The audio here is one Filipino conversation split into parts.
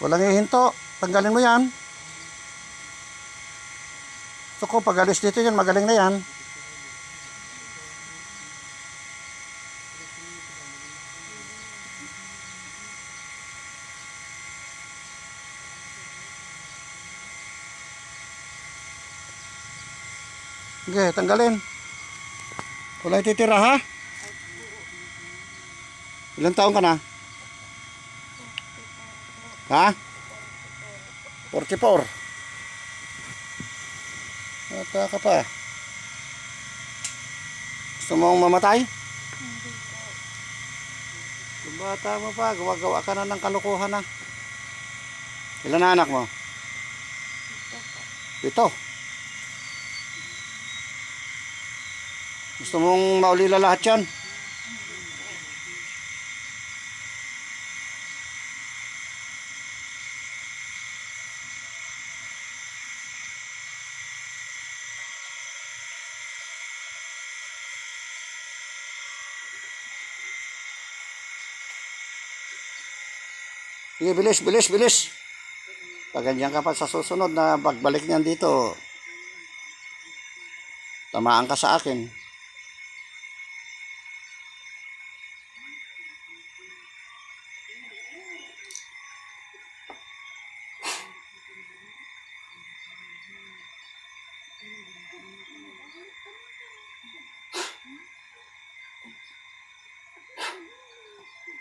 Walang hihinto. Tanggalin mo yan. Gusto ko, pag alis dito yan, magaling na yan. Sige, tanggalin. Wala titira ha? Ilang taon ka na? Ha? 44. Bata ka pa. Gusto mong mamatay? Hindi po. Bata mo pa, gawa-gawa ka na ng kalukuhan na. Ilan na anak mo? Ito. Ito. Gusto mong maulila lahat yan? Sige, bilis, bilis, bilis. Pag ka pa sa susunod na pagbalik niyan dito, tamaan ka sa akin.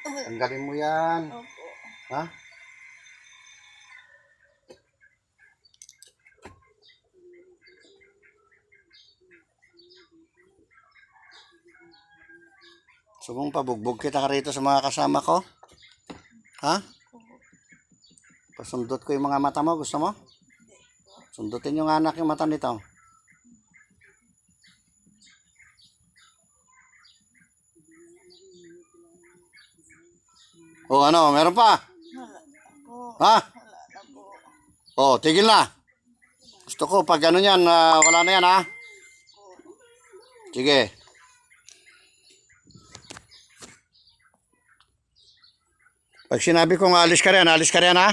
Tanggalin mo yan. Opo. Ha? So mong pabugbog kita ka rito sa mga kasama ko? Ha? Pasundot ko yung mga mata mo, gusto mo? Sundutin yung anak yung mata nito. O ano, meron pa? Ha? Oh, tigil na. Gusto ko pag ano yan, ah, wala na yan ha. Sige. Pag sinabi kong alis ka rin, alis ka rin ha.